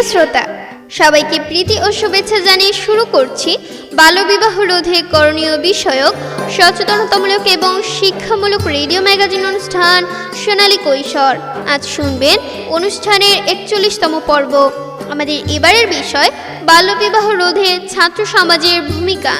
প্রিয় শ্রোতা, সবাইকে প্রীতি ও শুভেচ্ছা জানিয়ে শুরু করছি বাল্যবিবাহ রোধে করণীয় বিষয়ক সচেতনতামূলক এবং শিক্ষামূলক রেডিও ম্যাগাজিন অনুষ্ঠান সোনালী কৈশোর। আজ শুনবেন অনুষ্ঠানের একচল্লিশতম পর্ব। আমাদের এবারের বিষয়, বাল্যবিবাহ রোধে ছাত্র সমাজের ভূমিকা।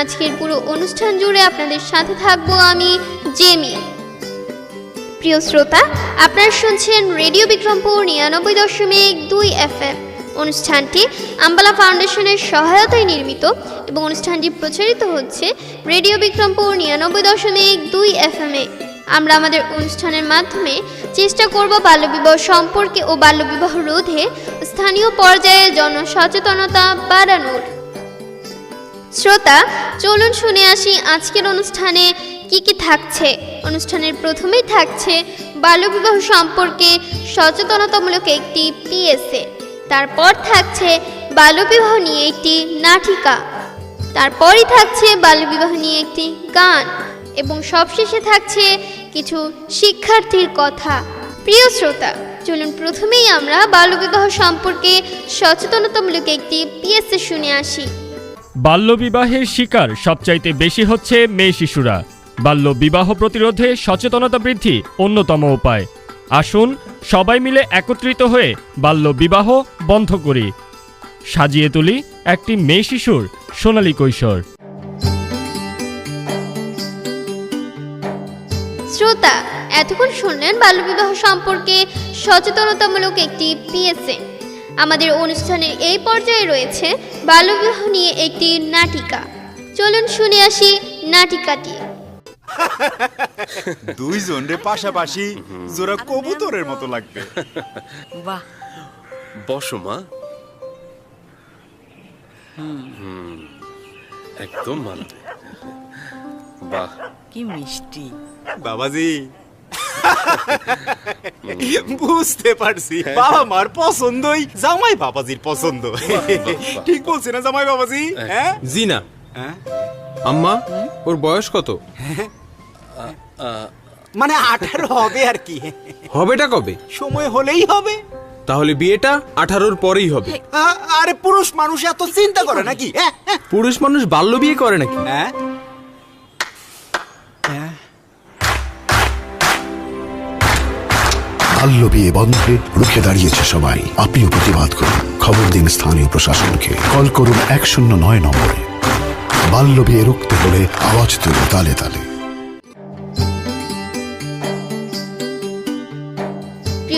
আজকের পুরো অনুষ্ঠান জুড়ে আপনাদের সাথে থাকব আমি, জেমি। প্রিয় শ্রোতা, আপনারা শুনছেন রেডিও বিক্রমপুর নিরানব্বই দশমিক দুই এফ এম অনুষ্ঠানটি আম্বালা ফাউন্ডেশনের সহায়তায় নির্মিত এবং অনুষ্ঠানটি প্রচারিত হচ্ছে রেডিও বিক্রমপুর নিরানব্বই দশমিক দুই এফ এম এ আমরা আমাদের অনুষ্ঠানের মাধ্যমে চেষ্টা করব বাল্যবিবাহ সম্পর্কে ও বাল্যবিবাহ রোধে স্থানীয় পর্যায়ে জনসচেতনতা বাড়ানোর। শ্রোতা, চলুন শুনে আসি আজকের অনুষ্ঠানে কি কি থাকছে। অনুষ্ঠানের প্রথমেই থাকছে বাল্যবিবাহ সম্পর্কে সচেতনতামূলক একটি পিএসএ। তারপর থাকছে বাল্যবিবাহ নিয়ে একটি নাটিকা। তারপরই থাকছে বাল্যবিবাহ নিয়ে একটি গান। এবং সবশেষে থাকছে কিছু শিক্ষার্থীর কথা। প্রিয় শ্রোতা, চলুন প্রথমেই আমরা বাল্যবিবাহ সম্পর্কে সচেতনতামূলক একটি পিএসএ শুনে আসি। বাল্যবিবাহের শিকার সবচাইতে বেশি হচ্ছে মেয়ে শিশুরা। বাল্য বিবাহ প্রতিরোধে সচেতনতা বৃদ্ধি অন্যতম উপায়। আসুন, সবাই মিলে একত্রিত হয়ে বাল্য বিবাহ বন্ধ করি। সাজিয়ে তুলি একটি মেয়ে শিশুর সোনালী কৈশোর। শ্রোতা, এতক্ষণ শুনলেন বাল্যবিবাহ সম্পর্কে সচেতনতামূলক একটি পিএসএ। আমাদের অনুষ্ঠানের এই পর্যায়ে রয়েছে বাল্যবিবাহ নিয়ে একটি নাটিকা। চলুন শুনে আসি নাটিকাটি। দুইজন রে পাশাপাশি জোড়া কবুতরের মতো লাগবে। বাহ। বসো মা। একদম মানাবে। বাহ। কি মিষ্টি। বাবাজি। বুঝতে পারছি। বাবা মার পছন্দই জামাই বাবাজির পছন্দ। ঠিক বলছি না জামাই বাবাজি? হ্যাঁ। জি না হ্যাঁ? আম্মা ওর বয়স কত? মানে আঠারো হবে আর কি। হবেটা কবে? সময় হলেই হবে। তাহলে বিয়েটা আঠারোর পরেই হবে। আ- আরে পুরুষ মানুষ এত চিন্তা করে নাকি? হ্যাঁ? হ্যাঁ? পুরুষ মানুষ বাল্য বিয়ে করে নাকি? হ্যাঁ। হ্যাঁ। বাল্য বিয়ে বন্ধে রুখে দাঁড়িয়েছে সবাই। আপনিও প্রতিবাদ করুন। খবর দিন স্থানীয় প্রশাসনকে। কল করুন এক শূন্য নয় নম্বরে। বাল্য বিয়ে রুখতে হলে আওয়াজ তুলে তালে তালে।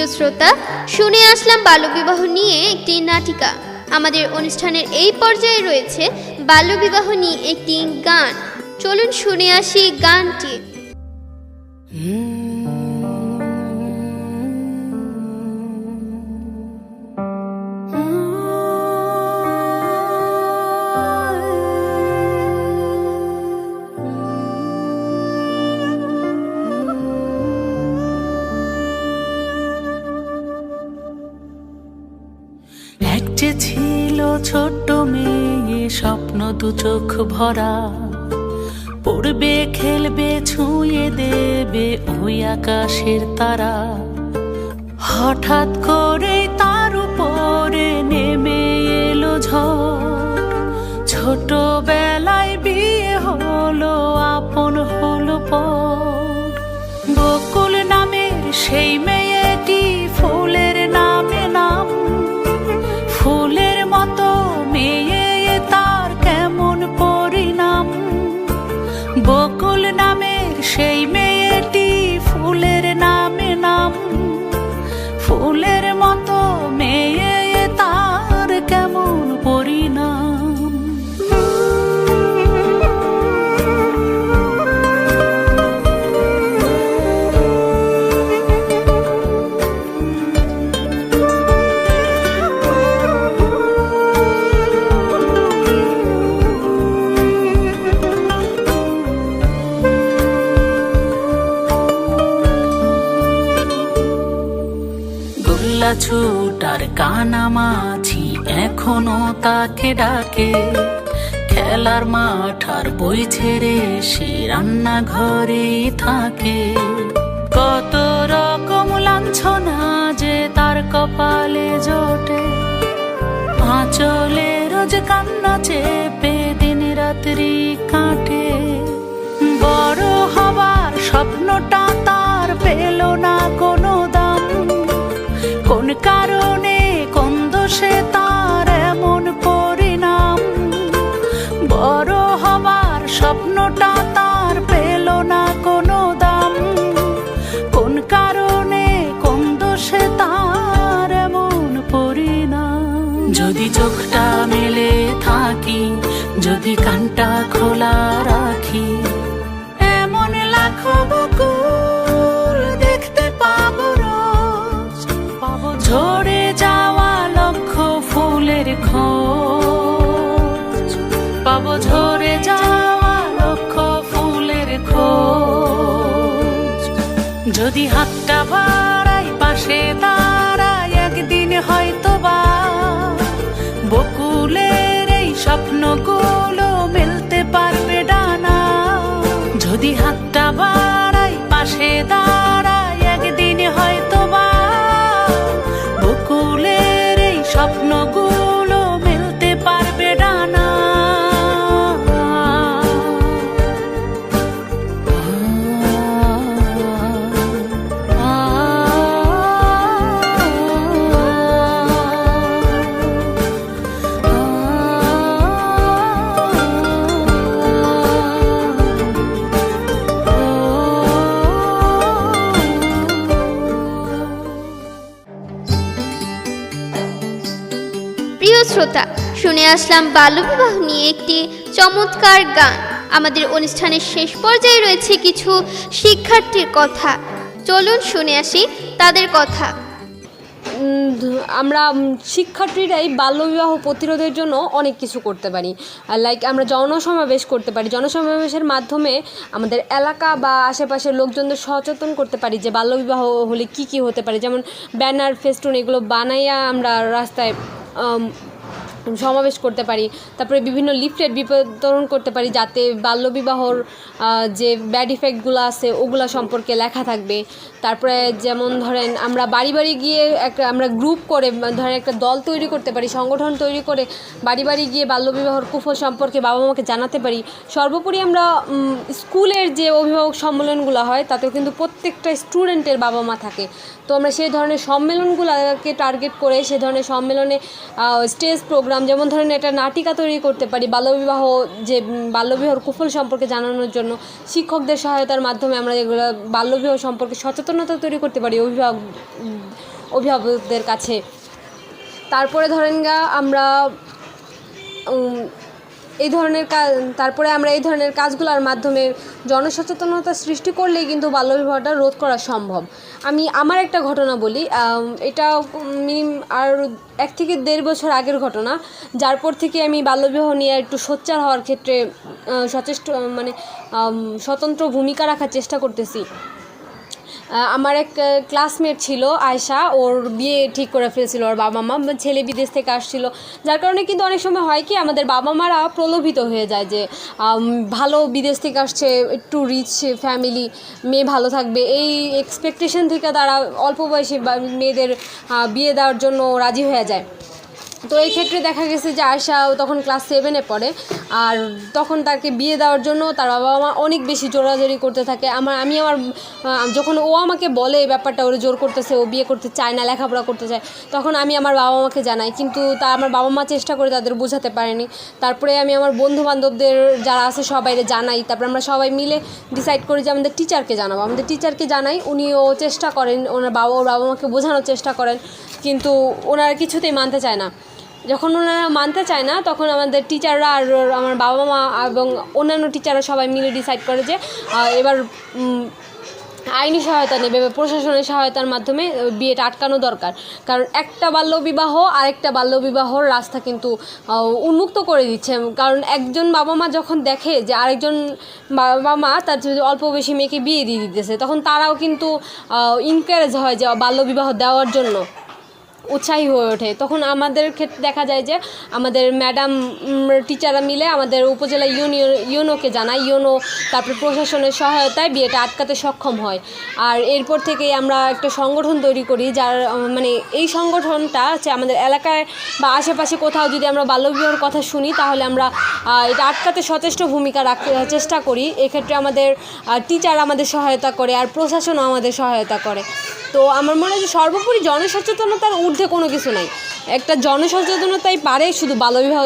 প্রিয় শ্রোতা, শুনে আসলাম বাল্যবিবাহ নিয়ে একটি নাটিকা। আমাদের অনুষ্ঠানের এই পর্যায়ে রয়েছে বাল্যবিবাহ নিয়ে একটি গান। চলুন শুনে আসি গানটি। একটা ছোট্ট মেয়ে, স্বপ্ন দু চোখ ভরা। পড়বে, খেলবে, ছুঁয়ে দেবে ওই আকাশের তারা। হঠাৎ করে তার উপরে নেমে এলো ঝড়। ছোটবেলায় বিয়ে হলো, আপন হলো পর। বকুল নামের সেই মেয়েটি গোল্লা ছুটার কানামাছি এখনও তাকে ডাকে। খেলার মাঠ আর বই ছেড়ে সে রান্নাঘরে থাকে। কত রকম লাঞ্ছনা যে তার কপালে জোটে। আঁচলে রোজ কান্না চেপে দিন রাত্রি কাটে। বড় হবার স্বপ্নটা তার পেল না দাম কোন কারণে কোন দোষে তার এমন পরিণাম? বড় হবার স্বপ্নটা তার পেল না কোনো দাম। কোন কারণে কোন দোষে তার এমন পরিণাম? যদি চোখটা মেলে থাকি, যদি কানটা খোলা রাখি যদি হাতটা বাড়াই পাশে দাঁড়াই একদিন হয়তো বা বকুলের এই স্বপ্নগুলো মেলতে পারবে ডানা। যদি হাতটা বাড়াই পাশে দাঁড়াই শুনে আসলাম বাল্যবিবাহ নিয়ে একটি চমৎকার গান। আমাদের অনুষ্ঠানের শেষ পর্যায়ে রয়েছে কিছু শিক্ষার্থীর কথা। চলুন শুনে আসি তাদের কথা। আমরা শিক্ষার্থীরাই বাল্যবিবাহ প্রতিরোধের জন্য অনেক কিছু করতে পারি। লাইক আমরা জনসমাবেশ করতে পারি। জনসমাবেশের মাধ্যমে আমাদের এলাকা বা আশেপাশের লোকজনদের সচেতন করতে পারি যে বাল্যবিবাহ হলে কি কি হতে পারে। যেমন, ব্যানার, ফেস্টুন এগুলো বানাইয়া আমরা রাস্তায় সমাবেশ করতে পারি, তারপরে বিভিন্ন লিফলেট বিতরণ করতে পারি যাতে বাল্যবিবাহর যে ব্যাড ইফেক্টগুলো আছে, ওগুলো সম্পর্কে লেখা থাকবে। তারপরে যেমন ধরেন আমরা বাড়ি বাড়ি গিয়ে একটা আমরা গ্রুপ করে ধরেন একটা দল তৈরি করতে পারি সংগঠন তৈরি করে বাড়ি বাড়ি গিয়ে বাল্যবিবাহর কুফল সম্পর্কে বাবা মাকে জানাতে পারি। সর্বোপরি আমরা স্কুলের যে অভিভাবক সম্মেলনগুলো হয় তাতেও কিন্তু প্রত্যেকটা স্টুডেন্টের বাবা মা থাকে। তো আমরা সেই ধরনের সম্মেলনগুলোকে টার্গেট করে সে ধরনের সম্মেলনে স্টেজ প্রোগ্রাম যেমন ধরেন একটা নাটিকা তৈরি করতে পারি বাল্যবিবাহ যে উম, বাল্যবিবাহর কুফল সম্পর্কে জানানোর জন্য। শিক্ষকদের সহায়তার মাধ্যমে আমরা এগুলো বাল্যবিবাহ সম্পর্কে সচেতনতা তৈরি করতে পারি অভিভাবক অভিভাবকদের কাছে। তারপরে ধরেন গা, আমরা এই ধরনের কাজ তারপরে আমরা এই ধরনের কাজগুলোর মাধ্যমে জনসচেতনতা সৃষ্টি করলেই কিন্তু বাল্যবিবাহটা রোধ করা সম্ভব। আমি আমার একটা ঘটনা বলি এটা মিনিম আর এক থেকে দেড় বছর আগের ঘটনা, যার পর থেকে আমি বাল্যবিবাহ নিয়ে একটু সোচ্চার হওয়ার ক্ষেত্রে সচেষ্ট মানে স্বতন্ত্র ভূমিকা রাখার চেষ্টা করতেছি। আমার এক ক্লাসমেট ছিল, আয়শা। ওর বিয়ে ঠিক করে ফেলছিল ওর বাবা মা। ছেলে বিদেশ থেকে আসছিল। যার কারণে কিন্তু অনেক সময় হয় কি, আমাদের বাবা মারা প্রলোভিত হয়ে যায় যে ভালো বিদেশ থেকে আসছে, একটু রিচ ফ্যামিলি মেয়ে ভালো থাকবে। এই এক্সপেকটেশন থেকে তারা অল্প বয়সী মেয়েদের বিয়ে দেওয়ার জন্য রাজি হয়ে যায়। তো এই ক্ষেত্রে দেখা গেছে যে আয়সা তখন ক্লাস সেভেনে পড়ে, আর তখন তাকে বিয়ে দেওয়ার জন্য তার বাবা মা অনেক বেশি জোরাজোরি করতে থাকে। আমার, আমি আমার যখন ও আমাকে বলে এই ব্যাপারটা, ওরে জোর করতেছে, ও বিয়ে করতে চায় না, লেখাপড়া করতে চায়, তখন আমি আমার বাবা মাকে জানাই। কিন্তু তা আমার বাবা মা চেষ্টা করে তাদের বোঝাতে পারেনি। তারপরে আমি আমার বন্ধু বান্ধবদের যারা আছে সবাইরে জানাই। তারপরে আমরা সবাই মিলে ডিসাইড করি যে আমাদের টিচারকে জানাব। আমাদের টিচারকে জানাই, উনিও চেষ্টা করেন, ওনার বাবা, ওর বাবা মাকে বোঝানোর চেষ্টা করেন। কিন্তু ওনারা কিছুতেই মানতে চায় না। যখন ওনারা মানতে চায় না, তখন আমাদের টিচাররা আর আমার বাবা মা এবং অন্যান্য টিচাররা সবাই মিলে ডিসাইড করে যে এবার আইনি সহায়তা নেবে প্রশাসনের সহায়তার মাধ্যমে বিয়েটা আটকানো দরকার। কারণ একটা বাল্যবিবাহ আরেকটা বাল্যবিবাহর রাস্তা কিন্তু উন্মুক্ত করে দিচ্ছে। কারণ একজন বাবা মা যখন দেখে যে আরেকজন বাবা মা তার অল্প বেশি মেয়েকে বিয়ে দিয়ে দিতেছে, তখন তারাও কিন্তু ইনকারেজ হয় যে বাল্যবিবাহ দেওয়ার জন্য। উৎসাহী হয়ে ওঠে। তখন আমাদের ক্ষেত্রে দেখা যায় যে আমাদের ম্যাডাম টিচাররা মিলে আমাদের উপজেলা ইউনিয়ন, ইউনোকে জানায় ইউনো, তারপর প্রশাসনের সহায়তায় বিয়েটা আটকাতে সক্ষম হয়। আর এরপর থেকেই আমরা একটা সংগঠন তৈরি করি যার মানে এই সংগঠনটা হচ্ছে আমাদের এলাকায় বা আশেপাশে কোথাও যদি আমরা বাল্যবিবাহের কথা শুনি, তাহলে আমরা এটা আটকাতে সচেষ্ট ভূমিকা রাখতে, চেষ্টা করি। এক্ষেত্রে আমাদের টিচার আমাদের সহায়তা করে আর প্রশাসনও আমাদের সহায়তা করে। তো আমার মনে হয় সর্বোপরি জনসচেতনতার ঊর্ধ্বে কোনো কিছু নাই। একটা জনসচেতনতাই পারে শুধু বাল্যবিবাহ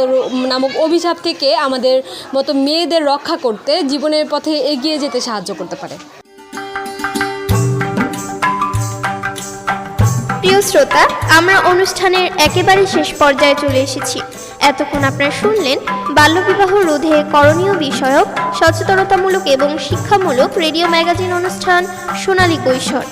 নামক অভিশাপ থেকে আমাদের মতো মেয়েদের রক্ষা করতে, জীবনের পথে এগিয়ে যেতে সাহায্য করতে পারে। প্রিয় শ্রোতা, আমরা অনুষ্ঠানের একেবারে শেষ পর্যায়ে চলে এসেছি। এতক্ষণ আপনারা শুনলেন বাল্যবিবাহ রোধে করণীয় বিষয়ক, সচেতনতামূলক এবং শিক্ষামূলক রেডিও ম্যাগাজিন অনুষ্ঠান সোনালী কৈশোর।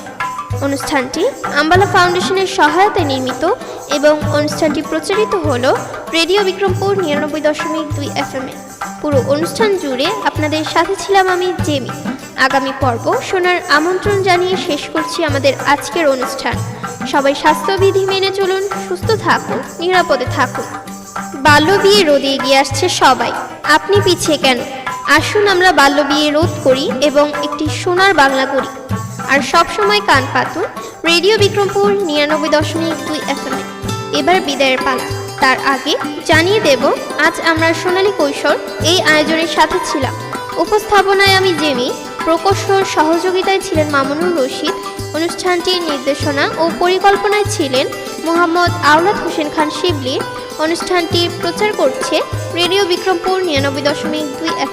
অনুষ্ঠানটি আম্বালা ফাউন্ডেশনের সহায়তায় নির্মিত এবং অনুষ্ঠানটি প্রচারিত হল রেডিও বিক্রমপুর নিরানব্বই দশমিক দুই এফ এম এ। পুরো অনুষ্ঠান জুড়ে আপনাদের সাথে ছিলাম আমি জেমি। আগামী পর্ব শোনার আমন্ত্রণ জানিয়ে শেষ করছি আমাদের আজকের অনুষ্ঠান। সবাই স্বাস্থ্যবিধি মেনে চলুন, সুস্থ থাকুন, নিরাপদে থাকুন। বাল্য বিয়ে রোদে এগিয়ে আসছে সবাই। আপনি পিছিয়ে কেন? আসুন আমরা বাল্য বিয়ে রোধ করি এবং একটি সোনার বাংলা করি। আর সব সময় কান পাতুন রেডিও বিক্রমপুর নিরানব্বই দশমিক দুই এফ এবার বিদায়ের পালা। তার আগে জানিয়ে দেব, আজ আমরা সোনালী কৈশোর এই আয়োজনের সাথে ছিলাম। উপস্থাপনায় আমি জেমি, প্রকৌশল সহযোগিতায় ছিলেন মামুনুর রশিদ, অনুষ্ঠানটির নির্দেশনা ও পরিকল্পনায় ছিলেন মোহাম্মদ আওলাদ হোসেন খান শিবলি। অনুষ্ঠানটি প্রচার করছে রেডিও বিক্রমপুর নিরানব্বই দশমিক দুই এফ